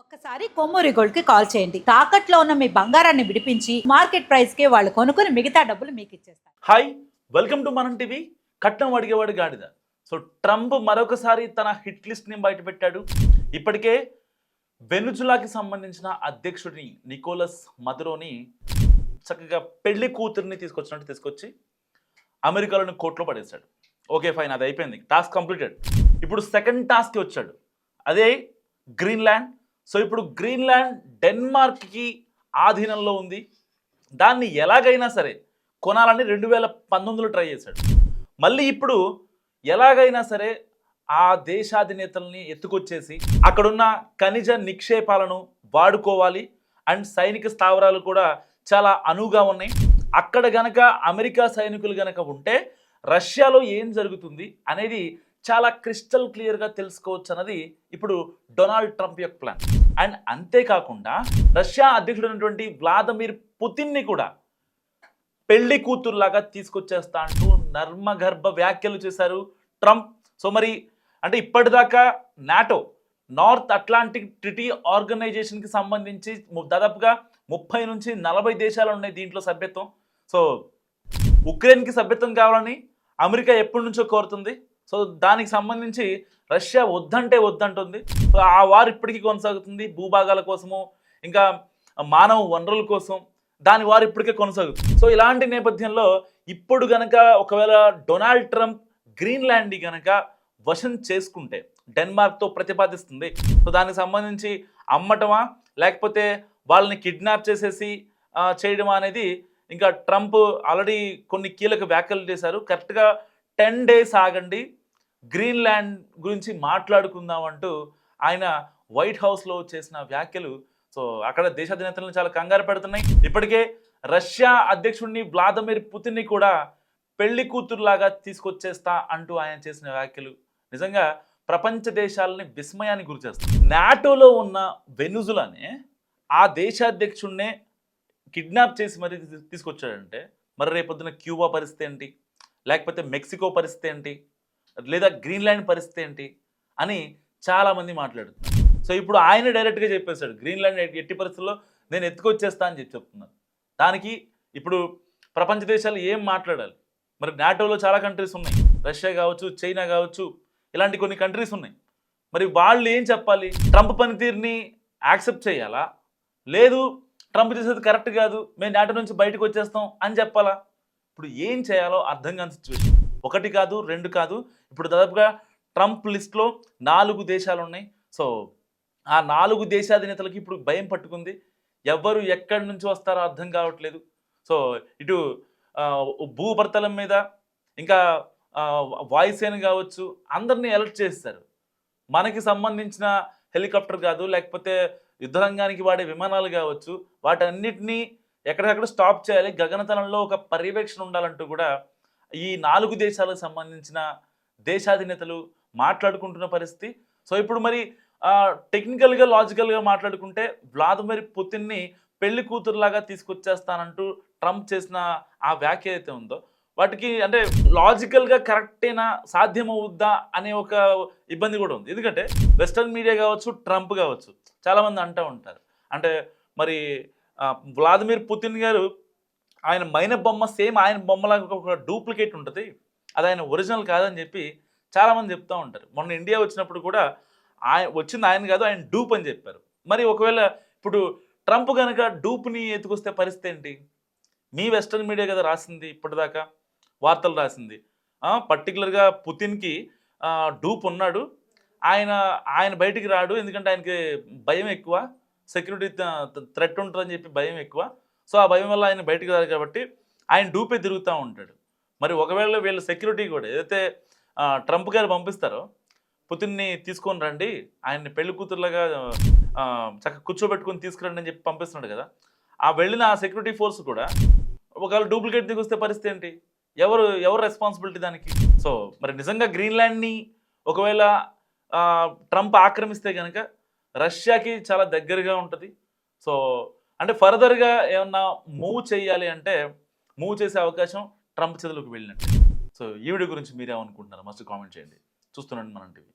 ఒక్కసారి కొమ్మూరి గోల్డ్కి కాల్ చేయండి. తాకట్లో ఉన్న మీ బంగారాన్ని విడిపించి మార్కెట్ ప్రైస్కి వాళ్ళు కొనుక్కుని మిగతా డబ్బులు మీకు ఇచ్చేస్తారు. Hi welcome to Manam TV. కట్నం అడిగేవాడు గాడిద. సో ట్రంప్ మరొకసారి తన హిట్ లిస్ట్ని బయటపెట్టాడు. ఇప్పటికే వెనుజులాకి సంబంధించిన అధ్యక్షుడిని నికోలస్ మదురోని చక్కగా పెళ్ళి కూతురిని తీసుకొచ్చినట్టు తీసుకొచ్చి అమెరికాలోని కోర్టులో పడేశాడు. ఓకే ఫైన్ అది అయిపోయింది. Task completed. ఇప్పుడు సెకండ్ టాస్క్కి వచ్చాడు. అదే గ్రీన్లాండ్ సో ఇప్పుడు గ్రీన్లాండ్ డెన్మార్క్కి ఆధీనంలో ఉంది. దాన్ని ఎలాగైనా సరే కొనాలని రెండు వేల పంతొమ్మిదిలో ట్రై చేశాడు. మళ్ళీ ఇప్పుడు ఎలాగైనా సరే ఆ దేశాధినేతల్ని ఎత్తుకొచ్చేసి అక్కడున్న ఖనిజ నిక్షేపాలను వాడుకోవాలి. అండ్ సైనిక స్థావరాలు కూడా చాలా అనువుగా ఉన్నాయి. అక్కడ గనక అమెరికా సైనికులు గనక ఉంటే రష్యాలో ఏం జరుగుతుంది అనేది చాలా క్రిస్టల్ క్లియర్గా తెలుసుకోవచ్చు అన్నది ఇప్పుడు డొనాల్డ్ ట్రంప్ యొక్క ప్లాన్. అండ్ అంతేకాకుండా రష్యా అధ్యక్షుడైనటువంటి వ్లాదిమిర్ పుతిన్ని కూడా పెళ్ళి కూతురులాగా తీసుకొచ్చేస్తా అంటూ నర్మగర్భ వ్యాఖ్యలు చేశారు ట్రంప్. సో మరి అంటే ఇప్పటిదాకా నాటో నార్త్ అట్లాంటిక్ ట్రిటీ ఆర్గనైజేషన్కి సంబంధించి దాదాపుగా ముప్పై నుంచి నలభై దేశాలు ఉన్నాయి దీంట్లో సభ్యత్వం. సో ఉక్రెయిన్కి సభ్యత్వం కావాలని అమెరికా ఎప్పటి నుంచో కోరుతుంది. సో దానికి సంబంధించి రష్యా వద్దంటే వద్దంటుంది. సో ఆ వారు ఇప్పటికీ కొనసాగుతుంది. భూభాగాల కోసము ఇంకా మానవ వనరుల కోసం దాని వారు ఇప్పటికే కొనసాగుతుంది. సో ఇలాంటి నేపథ్యంలో ఇప్పుడు గనక ఒకవేళ డొనాల్డ్ ట్రంప్ గ్రీన్లాండ్ గనక వశం చేసుకుంటే డెన్మార్క్తో ప్రతిపాదిస్తుంది. సో దానికి సంబంధించి అమ్మటమా లేకపోతే వాళ్ళని కిడ్నాప్ చేసేసి చేయడమా అనేది ఇంకా ట్రంప్ ఆల్రెడీ కొన్ని కీలక వ్యాఖ్యలు చేశారు. కరెక్ట్గా టెన్ డేస్ ఆగండి గ్రీన్లాండ్ గురించి మాట్లాడుకుందాం అంటూ ఆయన వైట్ హౌస్లో చేసిన వ్యాఖ్యలు. సో అక్కడ దేశాధినేతలను చాలా కంగారు పెడుతున్నాయి. ఇప్పటికే రష్యా అధ్యక్షుడిని వ్లాదిమిర్ పుతిన్ని కూడా పెళ్ళి కూతురులాగా తీసుకొచ్చేస్తా అంటూ ఆయన చేసిన వ్యాఖ్యలు నిజంగా ప్రపంచ దేశాలని విస్మయానికి గురిచేస్తాయి నాటోలో ఉన్న వెనుజులానే ఆ దేశాధ్యక్షుడినే కిడ్నాప్ చేసి మరి తీసుకొచ్చాడంటే మరి రేపొద్దున క్యూబా పరిస్థితి ఏంటి? లేకపోతే మెక్సికో పరిస్థితి ఏంటి? లేదా గ్రీన్లాండ్ పరిస్థితి ఏంటి? అని చాలామంది మాట్లాడుతున్నారు. సో ఇప్పుడు ఆయన డైరెక్ట్గా చెప్పేశాడు గ్రీన్లాండ్ ఎట్టి- ఎట్టి పరిస్థితుల్లో నేను ఎత్తుకొచ్చేస్తా అని చెప్పి చెప్తున్నాను దానికి ఇప్పుడు ప్రపంచ దేశాలు ఏం మాట్లాడాలి? మరి నాటోలో చాలా కంట్రీస్ ఉన్నాయి. రష్యా కావచ్చు చైనా కావచ్చు ఇలాంటి కొన్ని కంట్రీస్ ఉన్నాయి. మరి వాళ్ళు ఏం చెప్పాలి? ట్రంప్ పనితీరుని యాక్సెప్ట్ చేయాలా? లేదు ట్రంప్ చేసేది కరెక్ట్ కాదు మేము నాటో నుంచి బయటకు వచ్చేస్తాం అని చెప్పాలా? ఇప్పుడు ఏం చేయాలో అర్థం కాని సిచ్యువేషన్ ఒకటి కాదు రెండు కాదు. ఇప్పుడు దాదాపుగా ట్రంప్ లిస్ట్లో నాలుగు దేశాలు ఉన్నాయి. సో ఆ నాలుగు దేశాధినేతలకి ఇప్పుడు భయం పట్టుకుంది. ఎవరు ఎక్కడి నుంచి వస్తారో అర్థం కావట్లేదు. సో ఇటు భూపర్తలం మీద ఇంకా వాయుసేన కావచ్చు అందరినీ అలర్ట్ చేస్తారు మనకి సంబంధించిన హెలికాప్టర్ కాదు లేకపోతే యుద్ధ రంగానికి వాడే విమానాలు కావచ్చు వాటన్నిటినీ ఎక్కడికక్కడ స్టాప్ చేయాలి గగనతలంలో ఒక పర్యవేక్షణ ఉండాలంటూ కూడా ఈ నాలుగు దేశాలకు సంబంధించిన దేశాధినేతలు మాట్లాడుకుంటున్న పరిస్థితి. సో ఇప్పుడు మరి టెక్నికల్గా లాజికల్గా మాట్లాడుకుంటే వ్లాదిమిర్ పుతిన్ని పెళ్ళి కూతురులాగా తీసుకొచ్చేస్తానంటూ ట్రంప్ చేసిన ఆ వ్యాఖ్య అయితే ఉందో వాటికి అంటే లాజికల్గా కరెక్టేనా సాధ్యమవుద్దా అనే ఒక ఇబ్బంది కూడా ఉంది. ఎందుకంటే వెస్టర్న్ మీడియా కావచ్చు ట్రంప్ కావచ్చు చాలామంది అంటూ ఉంటారు. అంటే మరి వ్లాదిమిర్ పుతిన్ గారు ఆయన మైన బొమ్మ సేమ్ ఆయన బొమ్మలాగా ఒక డూప్లికేట్ ఉంటుంది. అది ఆయన ఒరిజినల్ కాదని చెప్పి చాలామంది చెప్తూ ఉంటారు. మొన్న ఇండియా వచ్చినప్పుడు కూడా ఆయన వచ్చింది ఆయన కాదు ఆయన డూప్ అని చెప్పారు. మరి ఒకవేళ ఇప్పుడు ట్రంప్ కనుక డూప్ని ఎత్తుకొస్తే పరిస్థితి ఏంటి? మీ వెస్టర్న్ మీడియా కదా రాసింది ఇప్పటిదాకా వార్తలు రాసింది. పర్టికులర్గా పుతిన్కి డూప్ ఉన్నాడు. ఆయన ఆయన బయటికి రాడు ఎందుకంటే ఆయనకి భయం ఎక్కువ. సెక్యూరిటీ థ్రెట్ ఉంటుందని చెప్పి భయం ఎక్కువ. సో ఆ భయం వల్ల ఆయన బయటికి రాదు కాబట్టి ఆయన డూపే తిరుగుతూ ఉంటాడు. మరి ఒకవేళ వీళ్ళ సెక్యూరిటీ కూడా ఏదైతే ట్రంప్ గారు పంపిస్తారో పుతిన్ని తీసుకొని రండి ఆయన్ని పెళ్ళి కూతురులాగా చక్క చక్కగా కూర్చోబెట్టుకొని తీసుకురండి అని చెప్పి పంపిస్తున్నాడు కదా. ఆ వెళ్ళిన ఆ సెక్యూరిటీ ఫోర్స్ కూడా ఒకవేళ డూప్లికేట్ దిగొస్తే పరిస్థితి ఏంటి? ఎవరు ఎవరు రెస్పాన్సిబిలిటీ దానికి? సో మరి నిజంగా గ్రీన్లాండ్ని ఒకవేళ ట్రంప్ ఆక్రమిస్తే కనుక రష్యాకి చాలా దగ్గరగా ఉంటుంది. సో అంటే ఫర్దర్గా ఏమన్నా మూవ్ చేయాలి అంటే మూవ్ చేసే అవకాశం ట్రంప్ చేతులకు వెళ్ళినట్టు. సో ఈవిడ గురించి మీరేమనుకుంటున్నారు? మస్ట్ కామెంట్ చేయండి. చూస్తున్నాండి మనం టీవీ.